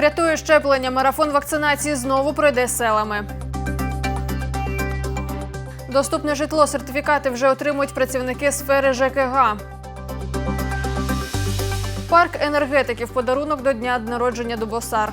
Врятує щеплення. Марафон вакцинації знову пройде селами. Доступне житло сертифікати вже отримують працівники сфери ЖКГ. Парк енергетиків подарунок до дня народження Дубосар.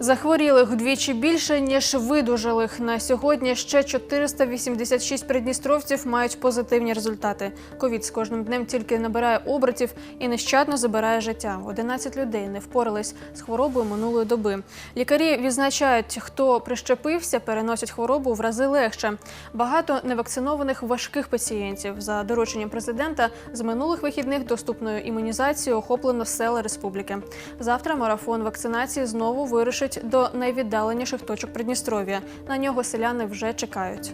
Захворілих вдвічі більше ніж видужалих. На сьогодні ще 486 придністровців мають позитивні результати. Ковід з кожним днем тільки набирає обертів і нещадно забирає життя. 11 людей не впорались з хворобою минулої доби. Лікарі відзначають, хто прищепився, переносять хворобу в рази легше. Багато невакцинованих важких пацієнтів. За дорученням президента з минулих вихідних доступною імунізацією охоплено села республіки. Завтра марафон вакцинації знову вирушить до найвіддаленіших точок Придністров'я. На нього селяни вже чекають.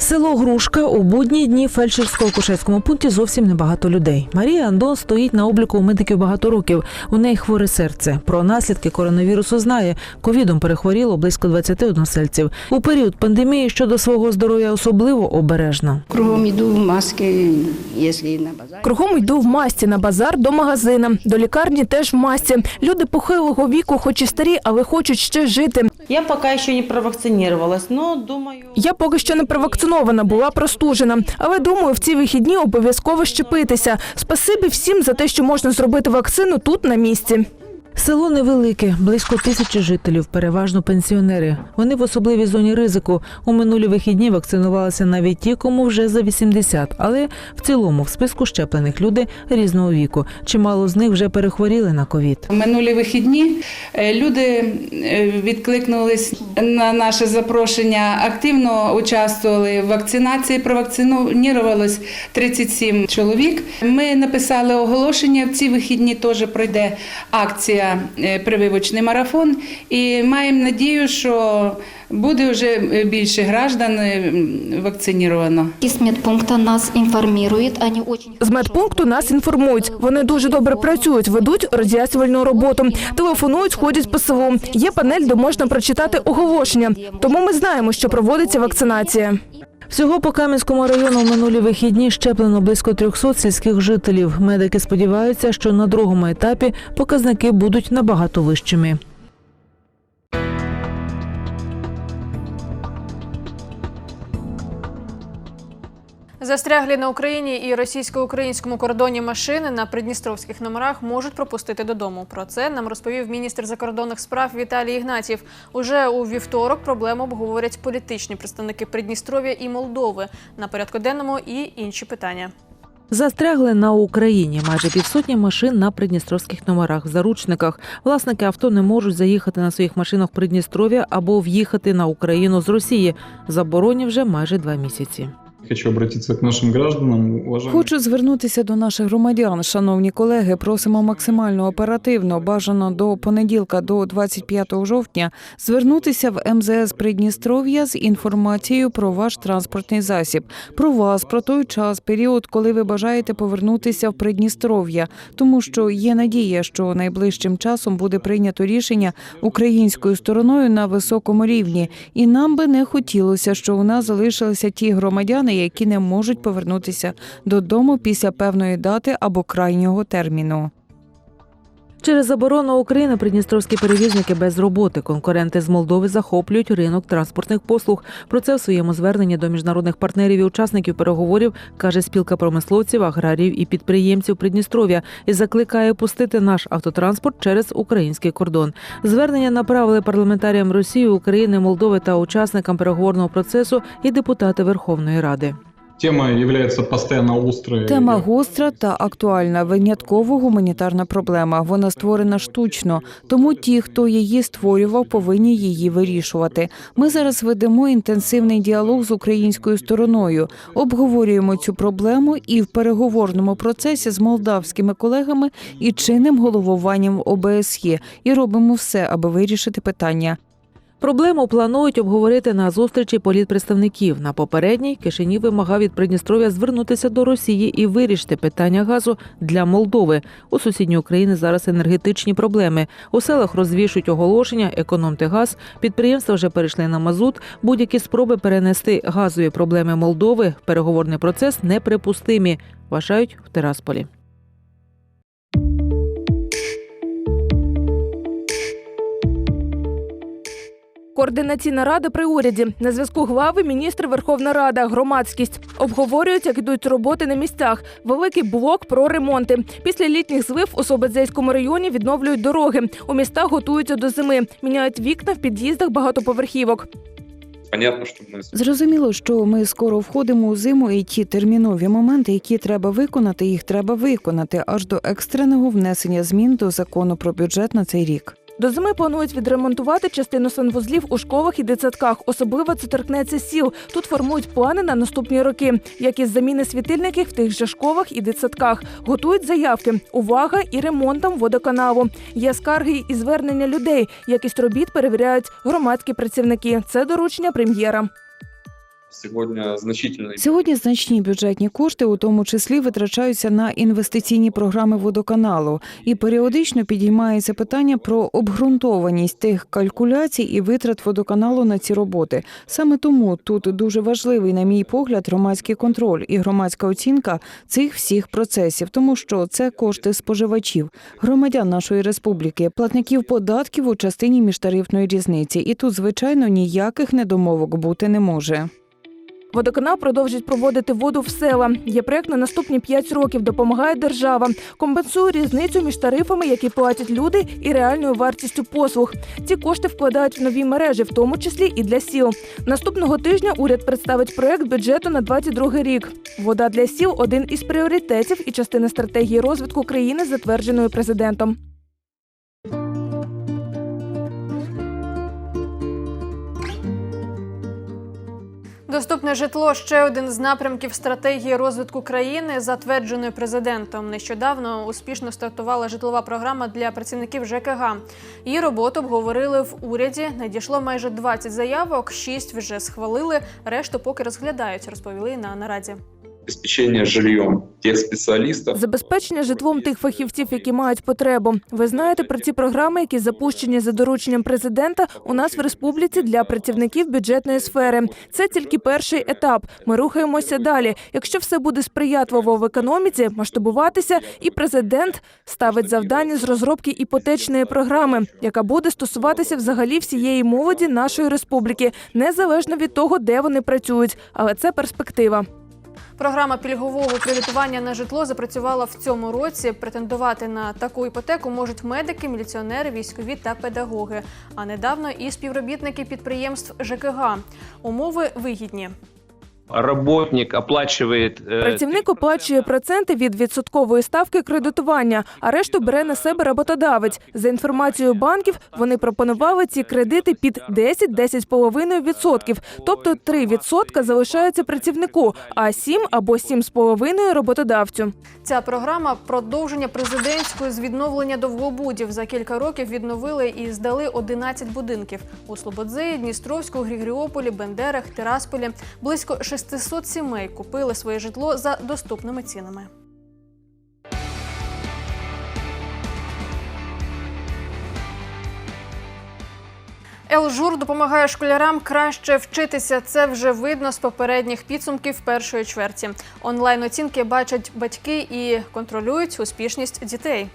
Село Грушка у будні дні в фельдшерсько-акушерському пункті зовсім небагато людей. Марія Андон стоїть на обліку у медиків багато років. У неї хворе серце. Про наслідки коронавірусу знає. Ковідом перехворіло близько 20 односельців. У період пандемії щодо свого здоров'я особливо обережна. Кругом йду в маски, якщо на базар. Кругом йду в масці на базар до магазина. До лікарні теж в масці. Люди похилого віку, хоч і старі, але хочуть ще жити. Я пока еще не провакцинировалась, но думаю... Я поки що не провакцинована, була простужена. Але думаю, в ці вихідні обов'язково щепитися. Спасибі всім за те, що можна зробити вакцину тут на місці. Село невелике, близько тисячі жителів, переважно пенсіонери. Вони в особливій зоні ризику. У минулі вихідні вакцинувалися навіть ті, кому вже за 80. Але в цілому в списку щеплених люди різного віку. Чимало з них вже перехворіли на ковід. Минулі вихідні е, люди е, відкликнулись на наше запрошення, активно участвували в вакцинації. Провакцинувалось 37 чоловік. Ми написали оголошення. В ці вихідні теж пройде акція е, прививочний марафон. І маємо надію, що буде вже більше граждан е, вакциніровано. Из медпункта нас информирует, они очень З медпункту нас інформують. Вони дуже добре працюють, ведуть роз'яснювальну роботу, телефонують, ходять по селу. Є панель, де можна прочитати оголошення. Тому ми знаємо, що проводиться вакцинація. Всього по Кам'янському району в минулі вихідні щеплено близько 300 сільських жителів. Медики сподіваються, що на другому етапі показники будуть набагато вищими. Застряглі на Україні і російсько-українському кордоні машини на придністровських номерах можуть пропустити додому. Про це нам розповів міністр закордонних справ Віталій Ігнатів. Уже у вівторок проблему обговорять політичні представники Придністров'я і Молдови. На порядку денному і інші питання. Застрягли на Україні майже півсотні машин на придністровських номерах в заручниках. Власники авто не можуть заїхати на своїх машинах в Придністров'я або в'їхати на Україну з Росії. Забороні вже майже два місяці. Хочу обратиться к нашим гражданам. Уважаемые Хочу звернутися до наших громадян. Шановні колеги, просимо максимально оперативно, бажано до понеділка, до 25 жовтня, звернутися в МЗС Придністров'я з інформацією про ваш транспортний засіб, про вас, про той час, період, коли ви бажаєте повернутися в Придністров'я, тому що є надія, що найближчим часом буде прийнято рішення українською стороною на високому рівні, і нам би не хотілося, що у нас залишилися ті громадяни, які не можуть повернутися додому після певної дати або крайнього терміну. Через заборону України придністровські перевізники без роботи. Конкуренти з Молдови захоплюють ринок транспортних послуг. Про це в своєму зверненні до міжнародних партнерів і учасників переговорів каже спілка промисловців, аграріїв і підприємців Придністров'я і закликає пустити наш автотранспорт через український кордон. Звернення направили парламентаріям Росії, України, Молдови та учасникам переговорного процесу і депутати Верховної Ради. Тема является постоянно острой. Тема гостра та актуальна, винятково гуманітарна проблема. Вона створена штучно, тому ті, хто її створював, повинні її вирішувати. Ми зараз ведемо інтенсивний діалог з українською стороною, обговорюємо цю проблему і в переговорному процесі з молдавськими колегами і чинним головуванням ОБСЄ, і робимо все, аби вирішити питання. Проблему планують обговорити на зустрічі політпредставників. На попередній Кишинів вимагав від Придністров'я звернутися до Росії і вирішити питання газу для Молдови. У сусідній України зараз енергетичні проблеми. У селах розвішують оголошення, економте газ. Підприємства вже перейшли на мазут. Будь-які спроби перенести газові проблеми Молдови. Переговорний процес неприпустимі. Вважають в Тирасполі. Координаційна рада при уряді на зв'язку глави, міністр, Верховна Рада, громадськість обговорюють, як ідуть роботи на місцях. Великий блок про ремонти. Після літніх злив у Собадзейському районі відновлюють дороги. У містах готуються до зими, міняють вікна в під'їздах багатоповерхівок. Зрозуміло, що ми скоро входимо у зиму, і ті термінові моменти, які треба виконати, їх треба виконати аж до екстреного внесення змін до закону про бюджет на цей рік. До зими планують відремонтувати частину санвузлів у школах і дитсадках. Особливо це торкнеться сіл. Тут формують плани на наступні роки, як із заміни світильників в тих же школах і дитсадках. Готують заявки. Увага і ремонтом водоканалу. Є скарги і звернення людей. Якість робіт перевіряють громадські працівники. Це доручення прем'єра. Сегодня значительный Сьогодні значні бюджетні кошти, у тому числі, витрачаються на інвестиційні програми водоканалу, і періодично підіймається питання про обґрунтованість тих калькуляцій і витрат водоканалу на ці роботи. Саме тому тут дуже важливий, на мій погляд, громадський контроль і громадська оцінка цих всіх процесів, тому що це кошти споживачів, громадян нашої республіки, платників податків у частині міжтарифної різниці. І тут, звичайно, ніяких недомовок бути не може. Водоканал продовжить проводити воду в села. Є проект на наступні 5 років. Допомагає держава. Компенсує різницю між тарифами, які платять люди, і реальною вартістю послуг. Ці кошти вкладають в нові мережі, в тому числі і для сіл. Наступного тижня уряд представить проект бюджету на 22 рік. Вода для сіл один із пріоритетів і частина стратегії розвитку країни, затвердженої президентом. Доступне житло ще один з напрямків стратегії розвитку країни, затвердженої президентом. Нещодавно успішно стартувала житлова програма для працівників ЖКГ. Її роботу обговорили в уряді. Надійшло майже 20 заявок, 6 вже схвалили, решту поки розглядають, розповіли на нараді. Обеспечение жильем тех специалистов, Забезпечення житлом тих фахівців, які мають потребу. Ви знаєте про ці програми, які запущені за дорученням президента у нас в республіці для працівників бюджетної сфери. Це тільки перший етап. Ми рухаємося далі. Якщо все буде сприятливо в економіці, масштабуватися, і президент ставить завдання з розробки іпотечної програми, яка буде стосуватися взагалі всієї молоді нашої республіки, незалежно від того, де вони працюють. Але це перспектива. Програма пільгового кредитування на житло запрацювала в цьому році. Претендувати на таку іпотеку можуть медики, міліціонери, військові та педагоги. А недавно і співробітники підприємств ЖКГ. Умови вигідні. Работник оплачивает... э, Працівник оплачує проценти від відсоткової ставки кредитування, а решту бере на себе роботодавець. За інформацією банків, вони пропонували ці кредити під 10-10,5%. Тобто 3% залишаються працівнику, а 7 або 7,5% роботодавцю. Ця програма продовження президентської з відновлення довгобудів. За кілька років відновили і здали 11 будинків у Слободзеї, Дністровську, Григоріополі, Бендерах, Тирасполі. Близько 600 сімей купили своє житло за доступними цінами. Елжур допомагає школярам краще вчитися. Це вже видно з попередніх підсумків першої чверті. Онлайн оцінки бачать батьки і контролюють успішність дітей.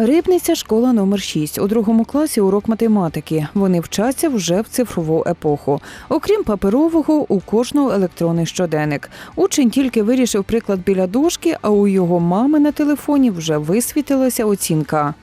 Рибниця школа номер 6. У другому класі урок математики. Вони вчаться вже в цифрову епоху. Окрім паперового, у кожного електронний щоденник. Учень тільки вирішив приклад біля дошки, а у його мами на телефоні вже висвітилася оцінка.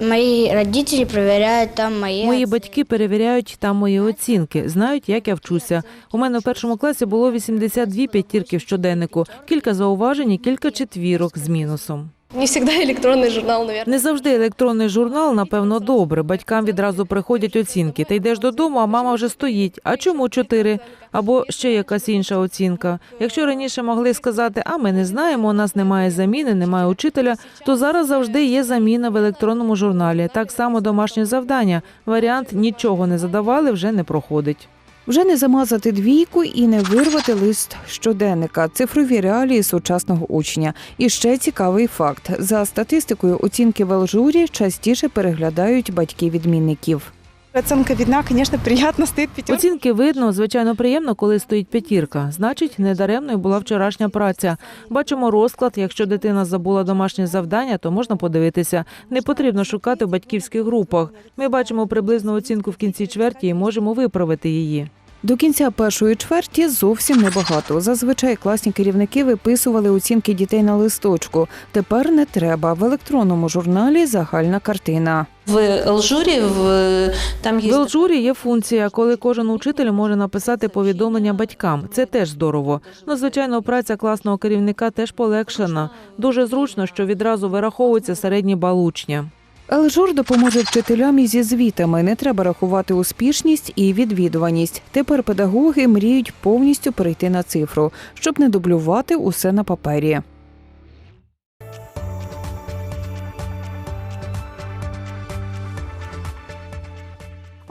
Мои родители проверяют там мои... Мої батьки перевіряють там мої оцінки, знають, як я вчуся. У мене в першому класі було 82 п'ятірки в щоденнику, кілька зауважень і кілька четвірок з мінусом. Не всегда электронный журнал, наверное. Не завжди електронний журнал, напевно, добре. Батькам відразу приходять оцінки. Ти йдеш додому, а мама вже стоїть. А чому чотири? Або ще якась інша оцінка. Якщо раніше могли сказати, а ми не знаємо, у нас немає заміни, немає учителя, то зараз завжди є заміна в електронному журналі. Так само домашнє завдання. Варіант нічого не задавали вже не проходить. Вже не замазати двійку і не вирвати лист щоденника. Цифрові реалії сучасного учня. І ще цікавий факт: за статистикою, оцінки в Алжурі частіше переглядають батьки відмінників. Оцінка видна, звісно, приємно, стоїть п'ятірка. Оцінки видно, звичайно, приємно, коли стоїть п'ятірка. Значить, недаремною була вчорашня праця. Бачимо розклад. Якщо дитина забула домашнє завдання, то можна подивитися. Не потрібно шукати в батьківських групах. Ми бачимо приблизну оцінку в кінці чверті і можемо виправити її. До кінця першої чверті зовсім небагато. Зазвичай класні керівники виписували оцінки дітей на листочку. Тепер не треба. В електронному журналі загальна картина. В Алжире в, там В Елджурі є функція, коли кожен учитель може написати повідомлення батькам. Це теж здорово. Ну, звичайно, праця класного керівника теж полегшена. Дуже зручно, що відразу вираховується середній бал учня. Елжур допоможе вчителям і зі звітами. Не треба рахувати успішність і відвідуваність. Тепер педагоги мріють повністю перейти на цифру, щоб не дублювати усе на папері.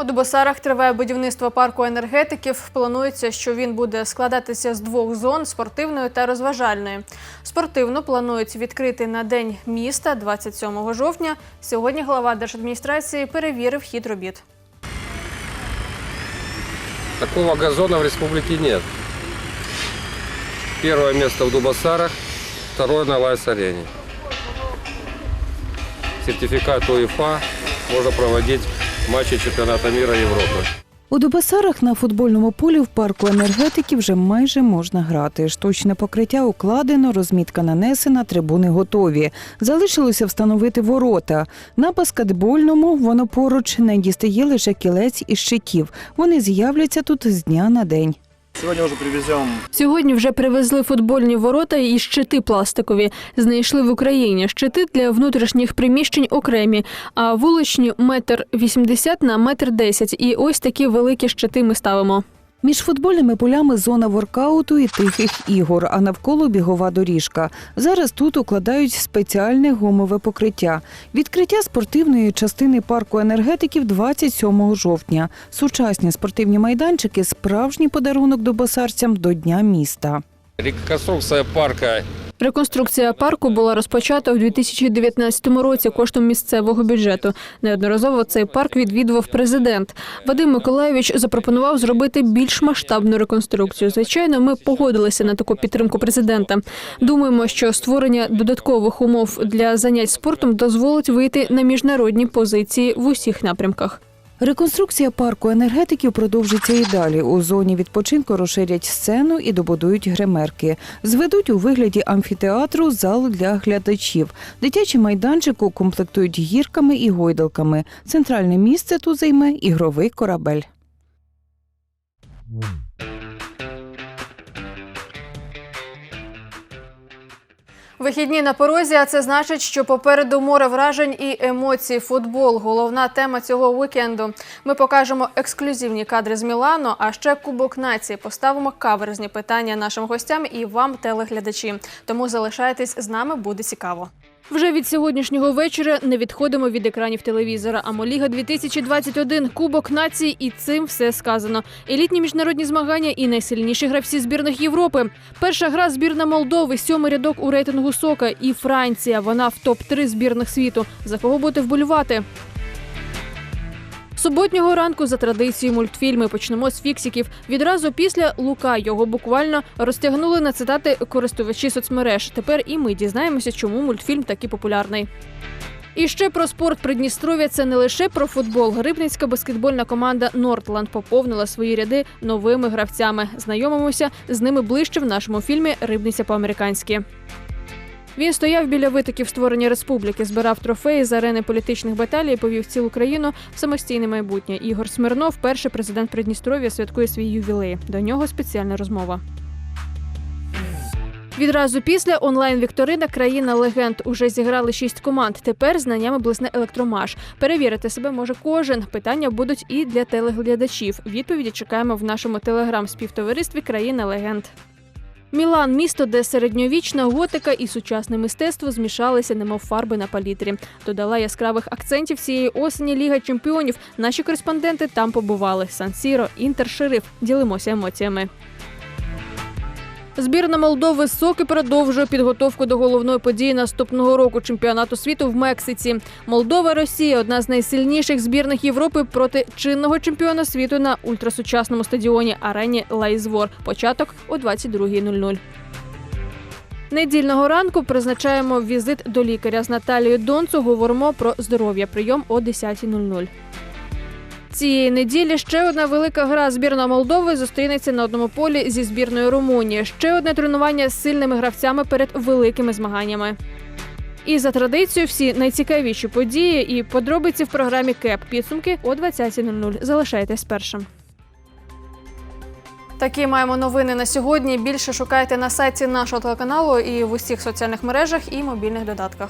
У Дубосарах триває будівництво парку енергетиків. Планується, що він буде складатися з двох зон спортивної та розважальної. Спортивну планують відкрити на день міста 27 жовтня. Сьогодні глава держадміністрації перевірив хід робіт. Такого газона в республике нет. Первое место в Дубасарах, второе на Лайс-арене. Сертификат УЕФА можно проводить матчи чемпіонату міра Європи. У Дубасарах на футбольному полі в парку енергетики вже майже можна грати. Штучне покриття укладено, розмітка нанесена, трибуни готові. Залишилося встановити ворота. На баскетбольному воно поруч не дістає лише кілець і щитів. Вони з'являться тут з дня на день. Сегодня вже привезем Сьогодні вже привезли футбольні ворота і щити пластикові. Знайшли в Україні щити для внутрішніх приміщень окремі, а вуличні метр вісімдесят на метр десять. І ось такі великі щити ми ставимо. Між футбольними полями зона воркауту і тихих ігор, а навколо бігова доріжка. Зараз тут укладають спеціальне гумове покриття. Відкриття спортивної частини парку енергетиків 27 жовтня. Сучасні спортивні майданчики справжній подарунок добосарцям до Дня міста. Реконструкція парка Реконструкція парку була розпочата у 2019 році коштом місцевого бюджету. Неодноразово цей парк відвідував президент. Вадим Миколаєвич запропонував зробити більш масштабну реконструкцію. Звичайно, ми погодилися на таку підтримку президента. Думаємо, що створення додаткових умов для занять спортом дозволить вийти на міжнародні позиції в усіх напрямках. Реконструкція парку енергетиків продовжиться і далі. У зоні відпочинку розширять сцену і добудують гримерки. Зведуть у вигляді амфітеатру зал для глядачів. Дитячий майданчик укомплектують гірками і гойдалками. Центральне місце тут займе ігровий корабель. Вихідні на порозі, а це значить, що попереду море вражень і емоцій. Футбол головна тема цього вікенду. Ми покажемо ексклюзивні кадри з Мілану, а ще Кубок нації. Поставимо каверзні питання нашим гостям і вам, телеглядачі. Тому залишайтесь з нами, буде цікаво. Вже від сьогоднішнього вечора не відходимо від екранів телевізора. Амоліга 2021 Кубок націй, і цим все сказано. Елітні міжнародні змагання і найсильніші гравці збірних Європи. Перша гра збірна Молдови, сьомий рядок у рейтингу Сока і Франція. Вона в топ 3 збірних світу. За кого будете вболювати? Суботнього ранку за традицією мультфільми почнемо з фіксиків. Відразу після Лука його буквально розтягнули на цитати користувачі соцмереж. Тепер і ми дізнаємося, чому мультфільм такий популярний. І ще про спорт Придністров'я це не лише про футбол. Рибницька баскетбольна команда Нортланд поповнила свої ряди новими гравцями. Знайомимося з ними ближче в нашому фільмі Рибниця по-американськи. Він стояв біля витоків створення республіки, збирав трофеї з арени політичних баталій, повів цілу країну в самостійне майбутнє. Ігор Смирнов, перший президент Придністров'я, святкує свій ювілей. До нього спеціальна розмова. Відразу після онлайн-вікторина країна легенд уже зіграли шість команд. Тепер знаннями блисне електромаш. Перевірити себе може кожен. Питання будуть і для телеглядачів. Відповіді чекаємо в нашому телеграм-співтоваристві Країна легенд. Мілан місто, де середньовічна готика і сучасне мистецтво змішалися, немов фарби на палітрі. Додала яскравих акцентів цієї осені Ліга чемпіонів. Наші кореспонденти там побували. Сан-Сіро, Інтер, Шериф. Ділимося емоціями. Збірна Молдови соки продовжує підготовку до головної події наступного року чемпіонату світу в Мексиці. Молдова Росія одна з найсильніших збірних Європи проти чинного чемпіона світу на ультрасучасному стадіоні арені Лайзвор. Початок о 22.00. Недільного ранку призначаємо візит до лікаря з Наталією Донцу. Говоримо про здоров'я. Прийом о 10.00. Цієї неділі ще одна велика гра збірна Молдови зустрінеться на одному полі зі збірною Румунії. Ще одне тренування з сильними гравцями перед великими змаганнями. І за традицією всі найцікавіші події і подробиці в програмі КЕП. Підсумки о 20.00. Залишайтесь першим. Такі маємо новини на сьогодні. Більше шукайте на сайті нашого телеканалу і в усіх соціальних мережах і мобільних додатках.